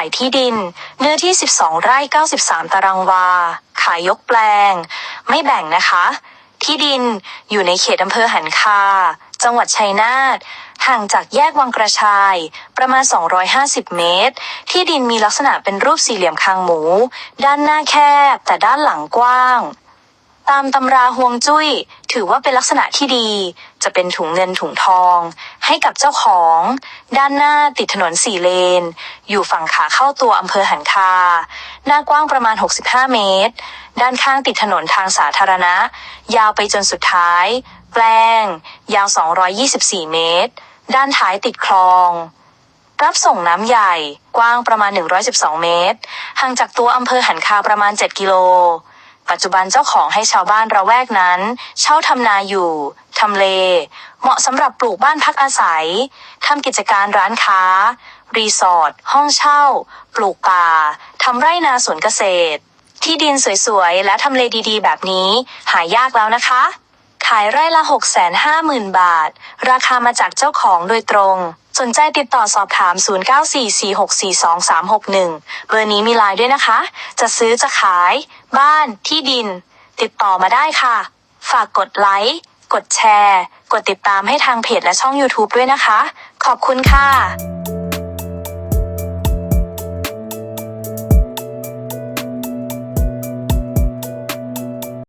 ายที่ดิน เนื้อที่ 12 ไร่ 93 ตารางวา ขายยกแปลง ไม่แบ่งนะคะ ที่ดินอยู่ในเขตอำเภอหันคา จังหวัดชัยนาท ห่างจากแยกวังกระชาย ประมาณ 250 เมตร ที่ดินมีลักษณะเป็นรูปสี่เหลี่ยมคางหมู ด้านหน้าแคบ แต่ด้านหลังกว้างตามตำราฮวงจุ้ย ถือว่าเป็นลักษณะที่ดี จะเป็นถุงเงินถุงทอง ให้กับเจ้าของ ด้านหน้าติดถนนสี่เลน อยู่ฝั่งขาเข้าตัวอำเภอหันคา หน้ากว้างประมาณ 65 เมตร ด้านข้างติดถนนทางสาธารณะ ยาวไปจนสุดท้าย แปลง ยาว 224 เมตร ด้านท้ายติดคลองรับส่งน้ำใหญ่ กว้างประมาณ 112 เมตร ห่างจากตัวอำเภอหันคาประมาณ 7 กิโล ปัจจุบันเจ้าของให้ชาวบ้านระแวกนั้น เช่าทำนาอยู่ทำเล เหมาะสำหรับปลูกบ้านพักอาศัยทำกิจการร้านค้า รีสอร์ทห้องเช่า ปลูกป่าทำไร่นาสวนเกษตร ที่ดินสวยๆ และทำเลดีๆ แบบนี้หายากแล้วนะคะ ขายไร่ละ 650,000 บาท ราคามาจากเจ้าของโดยตรง สนใจติดต่อสอบถาม 0944642361 เบอร์นี้มีไลน์ด้วยนะคะ จะซื้อจะขาย บ้านที่ดิน ติดต่อมาได้ค่ะ ฝากกดไลค์กดแชร์ กดติดตามให้ทางเพจและช่อง YouTube ด้วยนะคะ ขอบคุณค่ะ